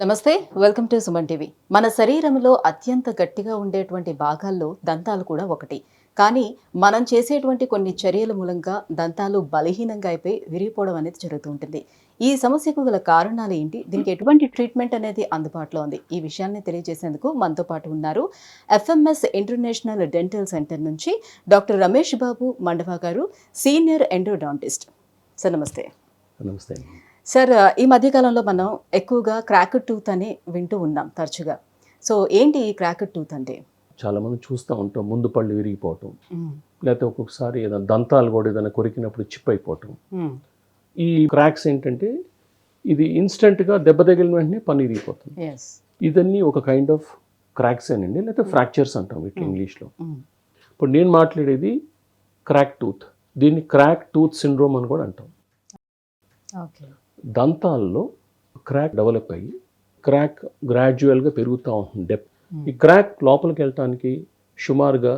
నమస్తే welcome to Suman TV. మన శరీరంలో అత్యంత గట్టిగా ఉండేటువంటి భాగాల్లో దంతాలు కూడా ఒకటి. కానీ మనం చేసేటువంటి కొన్ని చర్యల మూలంగా దంతాలు బలహీనంగా అయిపోయి విరిగిపోవడం అనేది జరుగుతూ ఉంటుంది. ఈ సమస్యకు గల కారణాలు ఏంటి? దీనికి ఎటువంటి ట్రీట్మెంట్ అనేది అందుబాటులో ఉంది? ఈ విషయాన్ని తెలియజేసేందుకు మనతో పాటు ఉన్నారు ఎఫ్ఎంఎస్ ఇంటర్నేషనల్ డెంటల్ సెంటర్ నుంచి డాక్టర్ రమేష్ బాబు మండవా గారు సీనియర్ ఎండోడాంటిస్ట్. సార్ నమస్తే. నమస్తే సార్ ఈ మధ్యకాలంలో మనం ఎక్కువగా క్రాక్ టూత్ అని వింటూ ఉన్నాం తరచుగా. సో ఏంటి ఈ క్రాక్ టూత్ అంటే? చాలా మంది చూస్తూ ఉంటాం ముందు పళ్ళు విరిగిపోవటం. లేకపోతే ఒక్కొక్కసారి ఏదైనా దంతాలు కూడా ఏదైనా కొరికినప్పుడు చిప్ అయిపోవటం ఈ క్రాక్స్ ఏంటంటే ఇది ఇన్స్టెంట్గా దెబ్బ తగిలిన వెంటనే పన్ను విరిగిపోతుంది. ఇదన్నీ ఒక కైండ్ ఆఫ్ క్రాక్స్ ఏనండి లేకపోతే ఫ్రాక్చర్స్ అంటాం వీటిని ఇంగ్లీష్లో. ఇప్పుడు నేను మాట్లాడేది క్రాక్ టూత్. దీన్ని క్రాక్ టూత్ సిండ్రోమ్ అని కూడా అంటాం. దంతాల్లో క్రాక్ డెవలప్ అయ్యి క్రాక్ గ్రాడ్యువల్గా పెరుగుతూ ఉంటుంది డెప్ ఈ క్రాక్ లోపలికి వెళ్ళటానికి సుమారుగా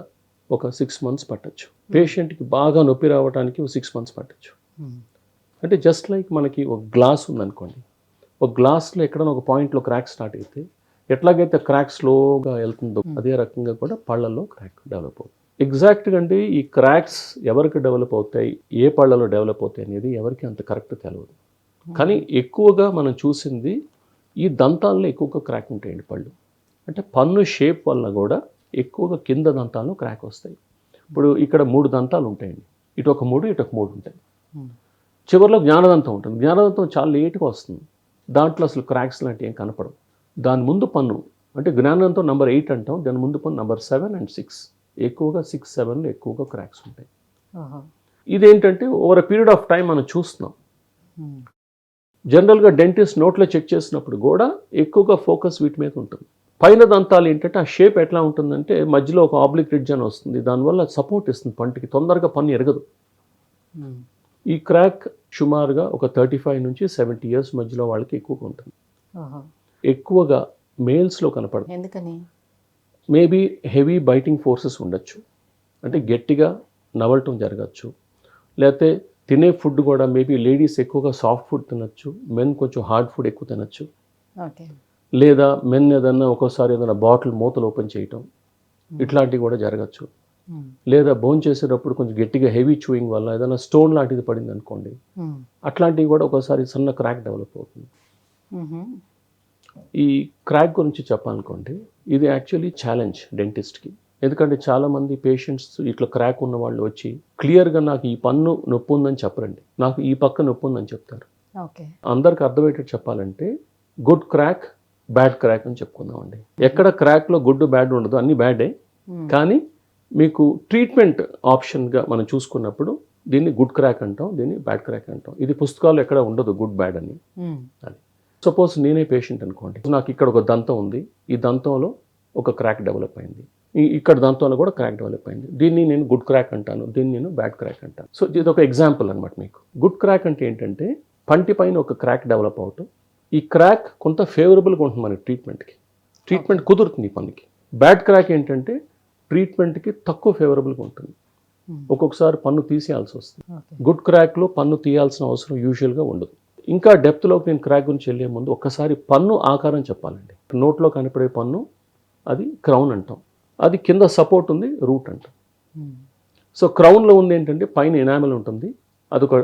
ఒక సిక్స్ మంత్స్ పట్టచ్చు. పేషెంట్కి బాగా నొప్పి రావడానికి ఒక సిక్స్ మంత్స్ పట్టచ్చు. అంటే జస్ట్ లైక్ మనకి ఒక గ్లాస్ ఉందనుకోండి. ఒక గ్లాస్లో ఎక్కడైనా ఒక పాయింట్లో క్రాక్ స్టార్ట్ అయితే ఎట్లాగైతే క్రాక్ స్లోగా వెళ్తుందో అదే రకంగా కూడా పళ్ళల్లో క్రాక్ డెవలప్ అవుతుంది. ఎగ్జాక్ట్గా అంటే ఈ క్రాక్స్ ఎవరికి డెవలప్ అవుతాయి ఏ పళ్ళలో డెవలప్ అవుతాయి అనేది ఎవరికి అంత కరెక్ట్ తెలియదు కానీ ఎక్కువగా మనం చూసింది ఈ దంతాల్లో ఎక్కువగా క్రాక్ ఉంటాయండి పళ్ళు. అంటే పన్ను షేప్ వల్ల కూడా ఎక్కువగా కింద దంతాల్లో క్రాక్ వస్తాయి. ఇప్పుడు ఇక్కడ మూడు దంతాలు ఉంటాయండి. ఇటు ఒక మూడు ఇటు ఒక మూడు ఉంటాయి. చివరిలో జ్ఞానదంతం ఉంటుంది. జ్ఞానదంతం చాలా లేట్గా వస్తుంది. దాంట్లో అసలు క్రాక్స్ లాంటివి ఏం కనపడవు. దాని ముందు పన్ను అంటే జ్ఞానదంతం నెంబర్ ఎయిట్ అంటాం. దాని ముందు పన్ను నెంబర్ సెవెన్ అండ్ సిక్స్. ఎక్కువగా సిక్స్ సెవెన్లో ఎక్కువగా క్రాక్స్ ఉంటాయి. ఇదేంటంటే ఓవర్ పీరియడ్ ఆఫ్ టైం మనం చూస్తున్నాం. జనరల్గా డెంటిస్ట్ నోట్లో చెక్ చేసినప్పుడు కూడా ఎక్కువగా ఫోకస్ వీటి మీద ఉంటుంది. పైన దంతాలు ఏంటంటే ఆ షేప్ ఎట్లా ఉంటుందంటే మధ్యలో ఒక ఆబ్లిక్ రిడ్జ్ అని వస్తుంది. దానివల్ల సపోర్ట్ ఇస్తుంది పంటికి. తొందరగా పన్ను ఎరగదు. ఈ క్రాక్ సుమారుగా ఒక థర్టీ ఫైవ్ నుంచి సెవెంటీ ఇయర్స్ మధ్యలో వాళ్ళకి ఎక్కువగా ఉంటుంది. ఎక్కువగా మేల్స్లో కనపడదు. ఎందుకని? మేబీ హెవీ బైటింగ్ ఫోర్సెస్ ఉండొచ్చు. అంటే గట్టిగా నవలటం జరగచ్చు. లేకపోతే తినే ఫుడ్ కూడా మేబీ లేడీస్ ఎక్కువగా సాఫ్ట్ ఫుడ్ తినచ్చు మెన్ కొంచెం హార్డ్ ఫుడ్ ఎక్కువ తినచ్చు. లేదా మెన్ ఏదన్నా ఒక్కోసారి ఏదైనా బాటిల్ మూతలు ఓపెన్ చేయటం ఇట్లాంటివి కూడా జరగచ్చు. లేదా బోన్ చేసేటప్పుడు కొంచెం గట్టిగా హెవీ చూయింగ్ వల్ల ఏదైనా స్టోన్ లాంటిది పడింది అనుకోండి అట్లాంటివి కూడా ఒకసారి సన్న క్రాక్ డెవలప్ అవుతుంది. ఈ క్రాక్ గురించి చెప్పాలనుకోండి ఇది యాక్చువల్లీ ఛాలెంజ్ డెంటిస్ట్కి. ఎందుకంటే చాలామంది పేషెంట్స్ ఇట్లా క్రాక్ ఉన్న వాళ్ళు వచ్చి క్లియర్గా నాకు ఈ పన్ను నొప్పి ఉందని చెప్పరండి. నాకు ఈ పక్క నొప్పి ఉందని చెప్తారు. ఓకే. అందరికి అర్థమయ్యేటట్టు చెప్పాలంటే గుడ్ క్రాక్ బ్యాడ్ క్రాక్ అని చెప్పుకుందామండి. ఎక్కడ క్రాక్లో గుడ్ బ్యాడ్ ఉండదు. అన్ని బ్యాడే కానీ మీకు ట్రీట్మెంట్ ఆప్షన్గా మనం చూసుకున్నప్పుడు దీన్ని గుడ్ క్రాక్ అంటాం దీన్ని బ్యాడ్ క్రాక్ అంటాం. ఇది పుస్తకాలు ఎక్కడ ఉండదు గుడ్ బ్యాడ్ అని. అది. సపోజ్ నేనే పేషెంట్ అనుకోండి. నాకు ఇక్కడ ఒక దంతం ఉంది. ఈ దంతంలో ఒక క్రాక్ డెవలప్ అయింది. ఇక్కడ దంతంలో కూడా క్రాక్ డెవలప్ అయింది. దీన్ని నేను గుడ్ క్రాక్ అంటాను. దీన్ని నేను బ్యాడ్ క్రాక్ అంటాను. సో ఇది ఒక ఎగ్జాంపుల్ అనమాట మీకు. గుడ్ క్రాక్ అంటే ఏంటంటే పంటి పైన ఒక క్రాక్ డెవలప్ అవటం. ఈ క్రాక్ కొంత ఫేవరబుల్గా ఉంటుంది మనకి ట్రీట్మెంట్కి ట్రీట్మెంట్ కుదురుతుంది ఈ పనికి. బ్యాడ్ క్రాక్ ఏంటంటే ట్రీట్మెంట్కి తక్కువ ఫేవరబుల్గా ఉంటుంది. ఒక్కొక్కసారి పన్ను తీసేయాల్సి వస్తుంది. గుడ్ క్రాక్లో పన్ను తీయాల్సిన అవసరం యూజువల్గా ఉండదు. ఇంకా డెప్త్లోకి నేను క్రాక్ గురించి వెళ్ళే ముందు ఒక్కసారి పన్ను ఆకారం చెప్పాలండి. నోట్లో కనపడే పన్ను అది క్రౌన్ అంటాం. అది కింద సపోర్ట్ ఉంది రూట్ అంటాం. సో క్రౌన్లో ఉంది ఏంటంటే పైన ఎనామెల్ ఉంటుంది అదొక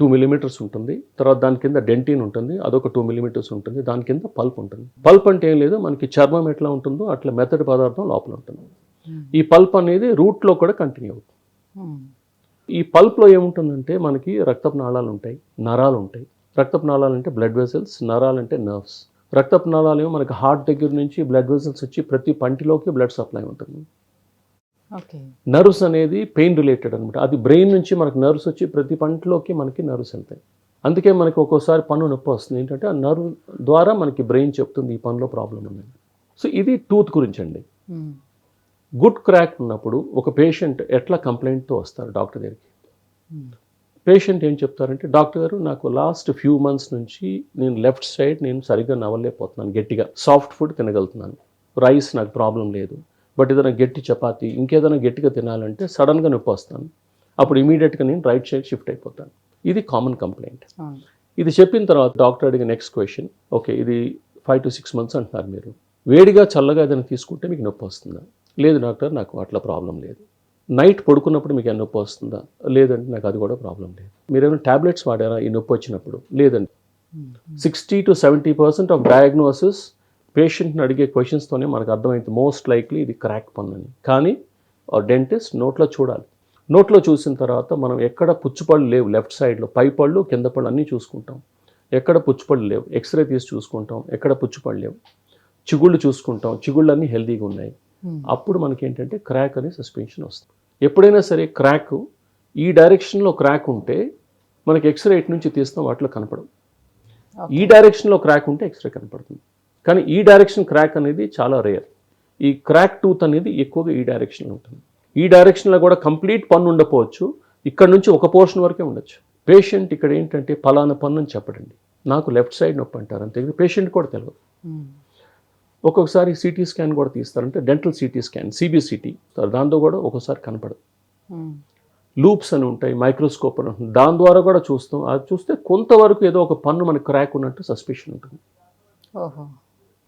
టూ మిలీమీటర్స్ ఉంటుంది తర్వాత దాని కింద డెంటిన్ ఉంటుంది అదొక టూ మిలీమీటర్స్ ఉంటుంది దాని కింద పల్ప్ ఉంటుంది. పల్ప్ అంటే ఏం లేదు మనకి చర్మం ఎట్లా ఉంటుందో అట్లా మెత్తటి పదార్థం లోపల ఉంటుంది. ఈ పల్ప్ అనేది రూట్లో కూడా కంటిన్యూ అవుతుంది. ఈ పల్ప్లో ఏముంటుందంటే మనకి రక్తపు నాళాలు ఉంటాయి నరాలు ఉంటాయి. రక్తపు నాళాలు అంటే బ్లడ్ వెసల్స్ నరాలు అంటే నర్వ్స్. రక్తపు నాళాలు ఏమో మనకి హార్ట్ దగ్గర నుంచి బ్లడ్ వెసల్స్ వచ్చి ప్రతి పంటిలోకి బ్లడ్ సప్లై ఉంటుంది. నర్వ్స్ అనేది పెయిన్ రిలేటెడ్ అనమాట అది బ్రెయిన్ నుంచి మనకి నర్వ్స్ వచ్చి ప్రతి పంటలోకి మనకి నర్వ్స్ వెళ్తాయి. అందుకే మనకి ఒక్కోసారి పన్ను నొప్పి వస్తుంది. ఏంటంటే ఆ నర్వ్ ద్వారా మనకి బ్రెయిన్ చెప్తుంది ఈ పనిలో ప్రాబ్లం ఉందని సో ఇది టూత్ గురించి అండి. గుడ్ క్రాక్ ఉన్నప్పుడు ఒక పేషెంట్ ఎట్లా కంప్లైంట్తో వస్తారు డాక్టర్ దగ్గరికి? పేషెంట్ ఏం చెప్తారంటే డాక్టర్ గారు నాకు లాస్ట్ ఫ్యూ మంత్స్ నుంచి నేను లెఫ్ట్ సైడ్ నేను సరిగ్గా నవ్వలేకపోతున్నాను గట్టిగా. సాఫ్ట్ ఫుడ్ తినగలుగుతున్నాను. రైస్ నాకు ప్రాబ్లం లేదు. బట్ ఏదైనా గట్టి చపాతి ఇంకేదైనా గట్టిగా తినాలంటే సడన్గా నొప్పి వస్తాను అప్పుడు ఇమీడియట్గా నేను రైట్ సైడ్ షిఫ్ట్ అయిపోతాను. ఇది కామన్ కంప్లైంట్. ఇది చెప్పిన తర్వాత డాక్టర్ అడిగే నెక్స్ట్ క్వశ్చన్ ఓకే ఇది ఫైవ్ టు సిక్స్ మంత్స్ అంటున్నారు మీరు. వేడిగా చల్లగా ఏదైనా తీసుకుంటే మీకు నొప్పి వస్తుందా? లేదు డాక్టర్ నాకు అట్లా ప్రాబ్లం లేదు. నైట్ పడుకున్నప్పుడు మీకు నొప్పి వస్తుందా? లేదండి నాకు అది కూడా ప్రాబ్లం లేదు. మీరు ఏమైనా ట్యాబ్లెట్స్ వాడారా ఈ నొప్పి వచ్చినప్పుడు? లేదండి. Sixty to seventy percent of diagnosis పేషెంట్ని అడిగే క్వశ్చన్స్తోనే మనకు అర్థమైంది. మోస్ట్ లైక్లీ ఇది క్రాక్ పన్ను అని కానీ డెంటిస్ట్ నోట్లో చూడాలి. నోట్లో చూసిన తర్వాత మనం ఎక్కడ పుచ్చుపళ్ళు లేవు. లెఫ్ట్ సైడ్లో పై పళ్ళు కింద పళ్ళు అన్నీ చూసుకుంటాం. ఎక్కడ పుచ్చుపళ్ళు లేవు? ఎక్స్రే తీసి చూసుకుంటాం. ఎక్కడ పుచ్చుపళ్ళు లేవు? చిగుళ్ళు చూసుకుంటాం. చిగుళ్ళు అన్నీ హెల్తీగా ఉన్నాయి. అప్పుడు మనకి ఏంటంటే క్రాక్ అనే సస్పెన్షన్ వస్తుంది. ఎప్పుడైనా సరే క్రాక్ ఈ డైరెక్షన్లో క్రాక్ ఉంటే మనకి ఎక్స్రే ఇటు నుంచి తీస్తాం వాటిలో కనపడవు. ఈ డైరెక్షన్లో క్రాక్ ఉంటే ఎక్స్రే కనపడుతుంది. కానీ ఈ డైరెక్షన్ క్రాక్ అనేది చాలా రేర్ ఈ క్రాక్ టూత్ అనేది ఎక్కువగా ఈ డైరెక్షన్లో ఉంటుంది. ఈ డైరెక్షన్లో కూడా కంప్లీట్ పన్ను ఉండకపోవచ్చు. ఇక్కడ నుంచి ఒక పోర్షన్ వరకే ఉండొచ్చు. పేషెంట్ ఇక్కడ ఏంటంటే పలానా పన్ను అని చెప్పడండి. నాకు లెఫ్ట్ సైడ్ నొప్పి అంటారు. అంతే పేషెంట్ కూడా తెలియదు ఒక్కొక్కసారి సిటీ స్కాన్ కూడా తీస్తారంటే డెంటల్ సిటీ స్కాన్ సిబిసిటీ దాంతో కూడా ఒక్కోసారి కనపడదు. లూప్స్ అని ఉంటాయి మైక్రోస్కోప్ అని ఉంటుంది. దాని ద్వారా కూడా చూస్తాం. అది చూస్తే కొంతవరకు ఏదో ఒక పన్ను మనకి క్రాక్ ఉన్నట్టు సస్పెషన్ ఉంటుంది.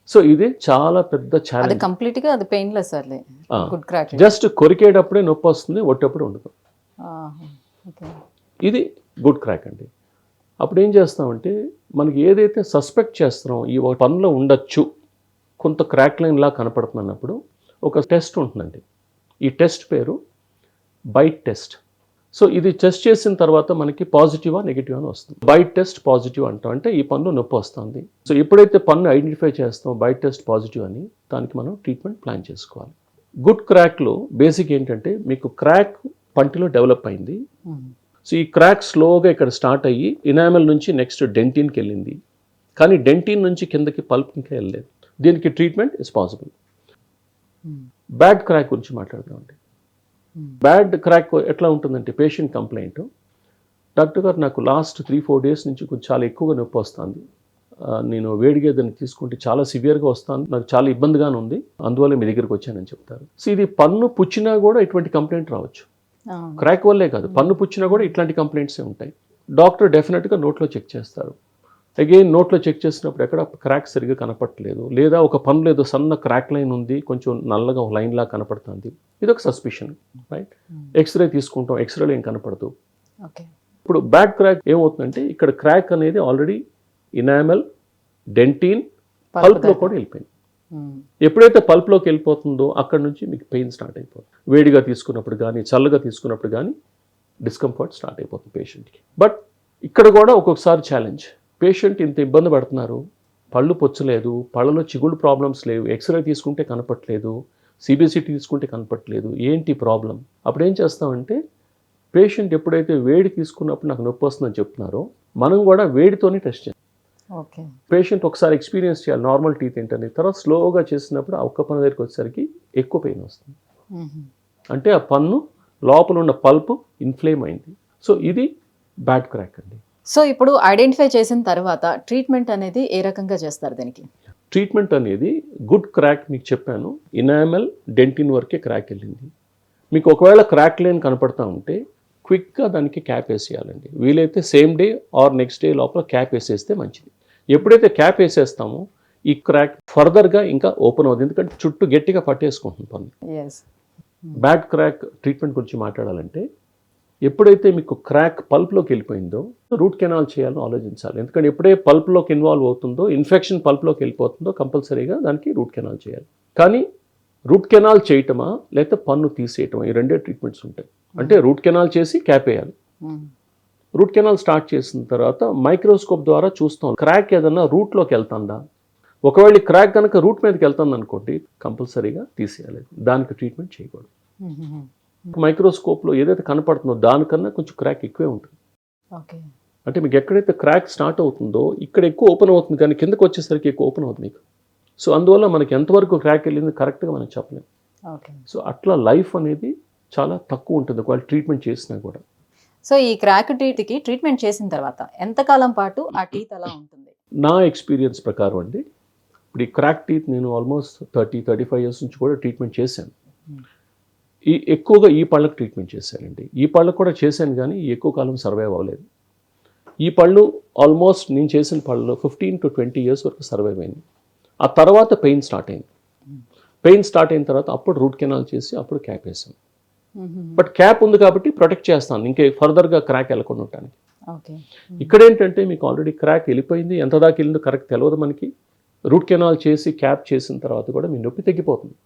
సో ఇది చాలా పెద్ద ఛాలెంజ్ కంప్లీట్గా అది పెయిన్లెస్ గుడ్ క్రాక్ జస్ట్ కొరికేటప్పుడే నొప్పి వస్తుంది ఒట్టప్పుడు ఉండదు. ఇది గుడ్ క్రాక్ అండి. అప్పుడు ఏం చేస్తామంటే మనకి ఏదైతే సస్పెక్ట్ చేస్తున్నామో ఈ ఒక పనిలో ఉండొచ్చు కొంత క్రాక్ లైన్ లా కనపడుతుంది అన్నప్పుడు ఒక టెస్ట్ ఉంటుందండి. ఈ టెస్ట్ పేరు బైట్ టెస్ట్ సో ఇది టెస్ట్ చేసిన తర్వాత మనకి పాజిటివా నెగిటివ్ అని వస్తుంది. బైట్ టెస్ట్ పాజిటివ్ అంటాం. అంటే ఈ పన్ను నొప్పి వస్తుంది. సో ఎప్పుడైతే పన్ను ఐడెంటిఫై చేస్తామో బైట్ టెస్ట్ పాజిటివ్ అని దానికి మనం ట్రీట్మెంట్ ప్లాన్ చేసుకోవాలి. గుడ్ క్రాక్లో బేసిక్ ఏంటంటే మీకు క్రాక్ పంటిలో డెవలప్ అయింది. సో ఈ క్రాక్ స్లోగా ఇక్కడ స్టార్ట్ అయ్యి ఇనామెల్ నుంచి నెక్స్ట్ డెంటిన్కి వెళ్ళింది. కానీ డెంటిన్ నుంచి కిందకి పల్ప్ ఇంకా వెళ్ళలేదు. దీనికి treatment is possible bad crack గురించి మాట్లాడదామండి. బ్యాడ్ క్రాక్ ఎట్లా ఉంటుందంటే పేషెంట్ కంప్లైంట్ డాక్టర్ గారు నాకు లాస్ట్ త్రీ ఫోర్ డేస్ నుంచి కొంచెం చాలా ఎక్కువగా నొప్పి వస్తుంది. నేను వేడిగా దాన్ని తీసుకుంటే చాలా సివియర్గా వస్తాను. నాకు చాలా ఇబ్బందిగానే ఉంది. అందువల్ల మీ దగ్గరికి వచ్చానని చెప్తారు. సో ఇది పన్ను పుచ్చినా కూడా ఇటువంటి కంప్లైంట్ రావచ్చు. క్రాక్ వల్లే కాదు పన్ను పుచ్చినా కూడా ఇట్లాంటి కంప్లైంట్సే ఉంటాయి. డాక్టర్ డెఫినెట్గా నోట్లో చెక్ చేస్తారు. అగైన్ నోట్లో చెక్ చేసినప్పుడు ఎక్కడ క్రాక్ సరిగా కనపడట్లేదు లేదా ఒక పన్ను ఏదో సన్న క్రాక్ లైన్ ఉంది కొంచెం నల్లగా ఒక లైన్ లా కనపడుతుంది. ఇది ఒక సస్పిషన్ రైట్ ఎక్స్రే తీసుకుంటాం ఎక్స్రేలో ఏం కనపడదు. ఓకే ఇప్పుడు బ్యాడ్ క్రాక్ ఏమవుతుందంటే ఇక్కడ క్రాక్ అనేది ఆల్రెడీ ఇనామెల్ డెంటిన్ పల్ప్లో కూడా వెళ్ళిపోయింది. ఎప్పుడైతే పల్ప్లోకి వెళ్ళిపోతుందో అక్కడ నుంచి మీకు పెయిన్ స్టార్ట్ అయిపోతుంది. వేడిగా తీసుకున్నప్పుడు కానీ చల్లగా తీసుకున్నప్పుడు కానీ డిస్కంఫర్ట్ స్టార్ట్ అయిపోతుంది పేషెంట్కి బట్ ఇక్కడ కూడా ఒక్కొక్కసారి ఛాలెంజ్ పేషెంట్ ఇంత ఇబ్బంది పడుతున్నారు. పళ్ళు పొచ్చలేదు. పళ్ళలో చిగుళ్ళు ప్రాబ్లమ్స్ లేవు. ఎక్స్రే తీసుకుంటే కనపట్లేదు. సిబిసిటీ తీసుకుంటే కనపట్లేదు. ఏంటి ప్రాబ్లం అప్పుడు ఏం చేస్తామంటే పేషెంట్ ఎప్పుడైతే వేడి తీసుకున్నప్పుడు నాకు నొప్పి వస్తుందని చెప్తున్నారో మనం కూడా వేడితోనే టెస్ట్ ఓకే. పేషెంట్ ఒకసారి ఎక్స్పీరియన్స్ చేయాలి. నార్మల్ టీత్ ఏంటని తర్వాత స్లోగా చేసినప్పుడు ఆ ఒక్క పన్ను దగ్గరికి వచ్చేసరికి ఎక్కువ పెయిన్ వస్తుంది. అంటే ఆ పన్ను లోపల ఉన్న పల్ప్ ఇన్ఫ్లేమ్ అయింది. సో ఇది బ్యాడ్ క్రాక్ అండి. సో ఇప్పుడు ఐడెంటిఫై చేసిన తర్వాత ట్రీట్మెంట్ అనేది ఏ రకంగా చేస్తారు దీనికి? ట్రీట్మెంట్ అనేది గుడ్ క్రాక్ మీకు చెప్పాను. ఇనామెల్ డెంటిన్ వరకే క్రాక్ వెళ్ళింది. మీకు ఒకవేళ క్రాక్ లేని కనపడతా ఉంటే క్విక్గా దానికి క్యాప్ వేసేయాలండి. వీలైతే same day or next day లోపల క్యాప్ వేసేస్తే మంచిది. ఎప్పుడైతే క్యాప్ వేసేస్తామో ఈ క్రాక్ ఫర్దర్గా ఇంకా ఓపెన్ అవుతుంది. ఎందుకంటే చుట్టూ గట్టిగా పట్టేసుకుంటుంది పన్ను. బ్యాడ్ క్రాక్ ట్రీట్మెంట్ గురించి మాట్లాడాలంటే ఎప్పుడైతే మీకు క్రాక్ పల్ప్లోకి వెళ్ళిపోయిందో రూట్ కెనాల్ చేయాలని ఆలోచించాలి. ఎందుకంటే ఎప్పుడే పల్ప్లోకి ఇన్వాల్వ్ అవుతుందో ఇన్ఫెక్షన్ పల్ప్లోకి వెళ్ళిపోతుందో కంపల్సరీగా దానికి రూట్ కెనాల్ చేయాలి. కానీ రూట్ కెనాల్ చేయటమా లేకపోతే పన్ను తీసేయటమా ఈ రెండే ట్రీట్మెంట్స్ ఉంటాయి. అంటే రూట్ కెనాల్ చేసి క్యాప్ వేయాలి. రూట్ కెనాల్ స్టార్ట్ చేసిన తర్వాత మైక్రోస్కోప్ ద్వారా చూస్తాం క్రాక్ ఏదన్నా రూట్లోకి వెళ్తుందా? ఒకవేళ క్రాక్ కనుక రూట్ మీదకి వెళ్తుంది అనుకోండి కంపల్సరీగా తీసేయాలి. దానికి ట్రీట్మెంట్ చేయకూడదు. మైక్రోస్కోప్లో ఏదైతే కనపడుతుందో దానికన్నా కొంచెం క్రాక్ ఎక్కువే ఉంటుంది. ఓకే. అంటే మీకు ఎక్కడైతే క్రాక్ స్టార్ట్ అవుతుందో ఇక్కడ ఎక్కువ ఓపెన్ అవుతుంది కానీ కిందకు వచ్చేసరికి ఎక్కువ ఓపెన్ అవుతుంది మీకు. సో అందువల్ల మనకి ఎంతవరకు క్రాక్ వెళ్ళింది కరెక్ట్గా మనం చెప్పలేం. ఓకే. సో అట్లా లైఫ్ అనేది చాలా తక్కువ ఉంటుంది ఒకవేళ ట్రీట్మెంట్ చేసినా కూడా. సో ఈ క్రాక్ టీత్కి ట్రీట్మెంట్ చేసిన తర్వాత ఎంతకాలం పాటు ఆ టీత్ అలా ఉంటుంది? నా ఎక్స్పీరియన్స్ ప్రకారం అండి ఇప్పుడు ఈ క్రాక్ టీత్ నేను almost thirty thirty five years నుంచి కూడా ట్రీట్మెంట్ చేశాను. ఈ ఎక్కువగా ఈ పళ్ళకు ట్రీట్మెంట్ చేశానండి ఈ పళ్ళకు కూడా చేశాను కానీ ఎక్కువ కాలం సర్వైవ్ అవ్వలేదు. ఈ పళ్ళు ఆల్మోస్ట్ నేను చేసిన పళ్ళు ఫిఫ్టీన్ టు ట్వంటీ ఇయర్స్ వరకు సర్వైవ్ అయింది. ఆ తర్వాత పెయిన్ స్టార్ట్ అయింది. పెయిన్ స్టార్ట్ అయిన తర్వాత అప్పుడు రూట్ కెనాల్ చేసి అప్పుడు క్యాప్ వేసాం. బట్ క్యాప్ ఉంది కాబట్టి ప్రొటెక్ట్ చేస్తాను. ఇంకే ఫర్దర్గా క్రాక్ వెళ్ళకుండా ఉండటానికి. ఇక్కడ ఏంటంటే మీకు ఆల్రెడీ క్రాక్ వెళ్ళిపోయింది. ఎంత దాకా వెళ్ళిందో కరెక్ట్ తెలియదు మనకి. రూట్ కెనాల్ చేసి క్యాప్ చేసిన తర్వాత కూడా మీ నొప్పి తగ్గిపోతుంది.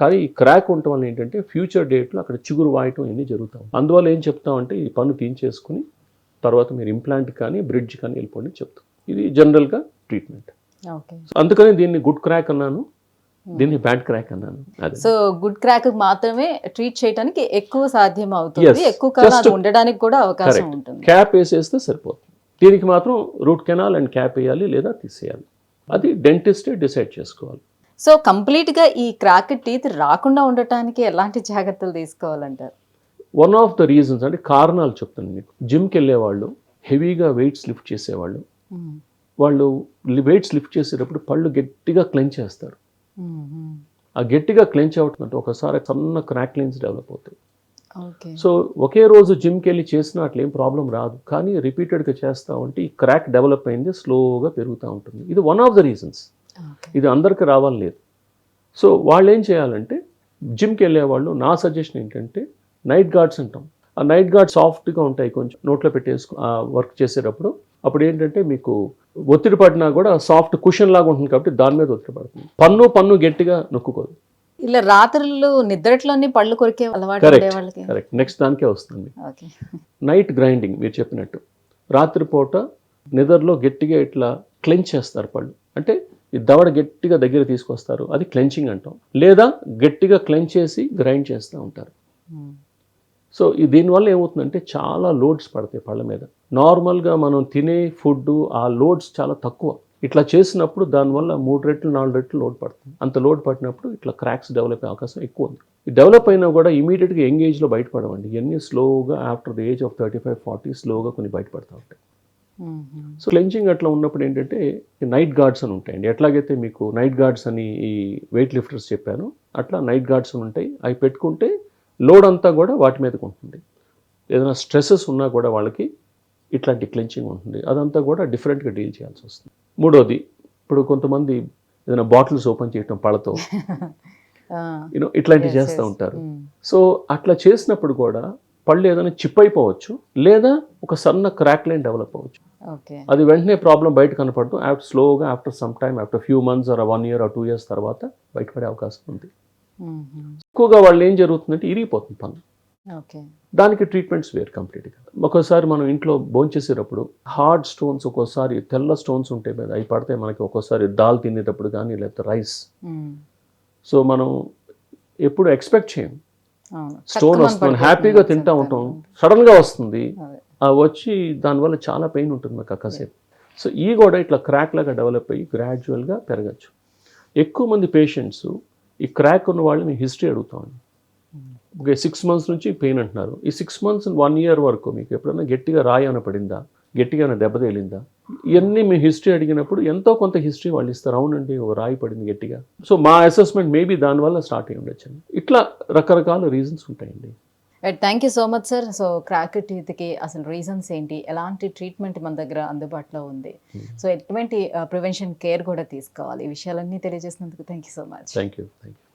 కానీ ఈ క్రాక్ ఉండటం వల్ల ఏంటంటే ఫ్యూచర్ డేట్లో అక్కడ చిగురు వాయటం ఇవన్నీ జరుగుతాం అందువల్ల ఏం చెప్తామంటే ఈ పన్ను తీయించేసుకుని తర్వాత మీరు ఇంప్లాంట్ కానీ బ్రిడ్జ్ కానీ వెళ్ళిపోండి చెప్తాం. ఇది జనరల్గా ట్రీట్మెంట్. అందుకని దీన్ని గుడ్ క్రాక్ అన్నాను. దీన్ని బ్యాడ్ క్రాక్ అన్నాను. సో గుడ్ క్రాక్ మాత్రమే ట్రీట్ చేయడానికి ఎక్కువ సాధ్యం అవుతుంది. ఎక్కువ కాలం ఉండడానికి కూడా అవకాశం. ఉంటుంది. క్యాప్ వేసేస్తే సరిపోతుంది. దీనికి మాత్రం రూట్ కెనాల్ అండ్ క్యాప్ వేయాలి లేదా తీసేయాలి. అది డెంటిస్టే డిసైడ్ చేసుకోవాలి. సో కంప్లీట్గా ఈ క్రాక్ టీత్ రాకుండా ఉండటానికి ఎలాంటి జాగ్రత్తలు తీసుకోవాలంటారు? వన్ ఆఫ్ ద రీజన్స్ అంటే కారణాలు చెప్తాను మీకు. జిమ్కి వెళ్ళేవాళ్ళు హెవీగా వెయిట్స్ లిఫ్ట్ చేసేవాళ్ళు. వాళ్ళు వెయిట్స్ లిఫ్ట్ చేసేటప్పుడు పళ్ళు గట్టిగా క్లెంచ్ చేస్తారు. ఆ గట్టిగా క్లెంచ్ అవటం అంటే ఒకసారి సన్న క్రాక్ లైన్స్ డెవలప్ అవుతాయి. సో ఒకే రోజు జిమ్కి వెళ్ళి చేసినా అట్లా ఏం ప్రాబ్లం రాదు. కానీ రిపీటెడ్గా చేస్తూ ఉంటే ఈ క్రాక్ డెవలప్ అయింది స్లోగా పెరుగుతూ ఉంటుంది. ఇది వన్ ఆఫ్ ద రీజన్స్ ఇది అందరికి రావాలి లేదు. సో వాళ్ళు ఏం చేయాలంటే జిమ్కి వెళ్ళే వాళ్ళు నా సజెషన్ ఏంటంటే నైట్ గార్డ్స్ అంటాం ఆ నైట్ గార్డ్ సాఫ్ట్గా ఉంటాయి కొంచెం నోట్లో పెట్టేసుకు వర్క్ చేసేటప్పుడు. అప్పుడు ఏంటంటే మీకు ఒత్తిడి పడినా కూడా సాఫ్ట్ కుషన్ లాగా ఉంటుంది కాబట్టి దాని మీద ఒత్తిడి పడుతుంది. పన్ను పన్ను గట్టిగా నొక్కుకోదు. ఇలా రాత్రులు నిద్రట్లోని పళ్ళు కొరికే అలవాటు కరెక్ట్ కరెక్ట్. నెక్స్ట్ దానికే వస్తుంది. నైట్ గ్రైండింగ్ మీరు చెప్పినట్టు. రాత్రిపూట నిద్రలో గట్టిగా ఇట్లా క్లెంచ్ చేస్తారు పళ్ళు. అంటే ఈ దవడ గట్టిగా దగ్గర తీసుకొస్తారు. అది క్లెంచింగ్ అంటాం. లేదా గట్టిగా క్లెంచ్ చేసి గ్రైండ్ చేస్తూ ఉంటారు. సో ఈ దీనివల్ల ఏమవుతుందంటే చాలా లోడ్స్ పడతాయి పళ్ళ మీద. నార్మల్గా మనం తినే ఫుడ్ ఆ లోడ్స్ చాలా తక్కువ. ఇట్లా చేసినప్పుడు దానివల్ల మూడు రెట్లు నాలుగు రెట్లు లోడ్ పడుతుంది. అంత లోడ్ పడినప్పుడు ఇట్లా క్రాక్స్ డెవలప్ అయ్యే అవకాశం ఎక్కువ ఉంది. ఈ డెవలప్ అయినా కూడా ఇమీడియట్గా యంగ్ ఏజ్లో బయటపడవండి. ఇవన్నీ స్లోగా after the age of thirty five forty స్లోగా కొన్ని బయటపడతా ఉంటాయి. సో క్లెంచింగ్ అట్లా ఉన్నప్పుడు ఏంటంటే నైట్ గార్డ్స్ అని ఉంటాయండి. ఎట్లాగైతే మీకు నైట్ గార్డ్స్ అని ఈ వెయిట్ లిఫ్టర్స్ చెప్పాను అట్లా నైట్ గార్డ్స్ అని ఉంటాయి. అవి పెట్టుకుంటే లోడ్ అంతా కూడా వాటి మీదకి ఉంటుంది. ఏదైనా స్ట్రెస్సెస్ ఉన్నా కూడా వాళ్ళకి ఇట్లాంటి క్లెంచింగ్ ఉంటుంది. అదంతా కూడా డిఫరెంట్గా డీల్ చేయాల్సి వస్తుంది. మూడోది ఇప్పుడు కొంతమంది ఏదైనా బాటిల్స్ ఓపెన్ చేయటం పళ్ళతో యూనో ఇట్లాంటివి చేస్తూ ఉంటారు. సో అట్లా చేసినప్పుడు కూడా పళ్ళు ఏదైనా చిప్ అయిపోవచ్చు లేదా ఒక సన్న క్రాక్ లైన్ డెవలప్ అవ్వచ్చు. అది వెంటనే ప్రాబ్లం బయట కనపడదు. ఆఫ్టర్ స్లోగా after some time after few months or one year or two years తర్వాత బయటపడే అవకాశం ఉంది. ఎక్కువగా వాళ్ళు ఏం జరుగుతుందంటే ఇరిగిపోతుంది పన్ను. దానికి ట్రీట్మెంట్స్ వేరు కంప్లీట్గా ఒక్కోసారి మనం ఇంట్లో భోంచేసేటప్పుడు హార్డ్ స్టోన్స్ ఒక్కోసారి తెల్ల స్టోన్స్ ఉంటాయి అవి పడితే మనకి ఒక్కోసారి దాల్ తినేటప్పుడు కానీ లేకపోతే రైస్ సో మనం ఎప్పుడు ఎక్స్పెక్ట్ చేయం. అవును స్టోన్ వస్తుంది. హ్యాపీగా తింటా. ఉంటాం. సడన్గా వస్తుంది. వచ్చి దానివల్ల చాలా పెయిన్ ఉంటుంది మాకు కాసేపు. సో ఈ కూడా ఇట్లా క్రాక్ లాగా డెవలప్ అయ్యి గ్రాడ్యువల్గా పెరగచ్చు. ఎక్కువ మంది పేషెంట్స్ ఈ క్రాక్ ఉన్న వాళ్ళని హిస్టరీ అడుగుతామండి ఓకే సిక్స్ మంత్స్ నుంచి పెయిన్ అంటున్నారు. ఈ సిక్స్ మంత్స్ వన్ ఇయర్ వరకు మీకు ఎప్పుడైనా గట్టిగా రాయి ఏమైనా పడిందా? గట్టిగా దెబ్బ తేలిందా ఇవన్నీ మీ హిస్టరీ అడిగినప్పుడు ఎంతో కొంత హిస్టరీ వాళ్ళు ఇస్తారు. అవునండి ఓ రాయి పడింది గట్టిగా. సో మా అసెస్మెంట్ మేబీ దానివల్ల స్టార్ట్ అయ్యి ఉండొచ్చు ఇట్లా రకరకాల రీజన్స్ ఉంటాయండి. Thank you so much sir so crack టీత్కి అసలు రీజన్స్ ఏంటి? ఎలాంటి ట్రీట్మెంట్ మన దగ్గర అందుబాటులో ఉంది? సో ఎటువంటి ప్రివెన్షన్ కేర్ కూడా తీసుకోవాలి? ఈ విషయాలన్నీ తెలియజేసినందుకు thank you so much thank you thank you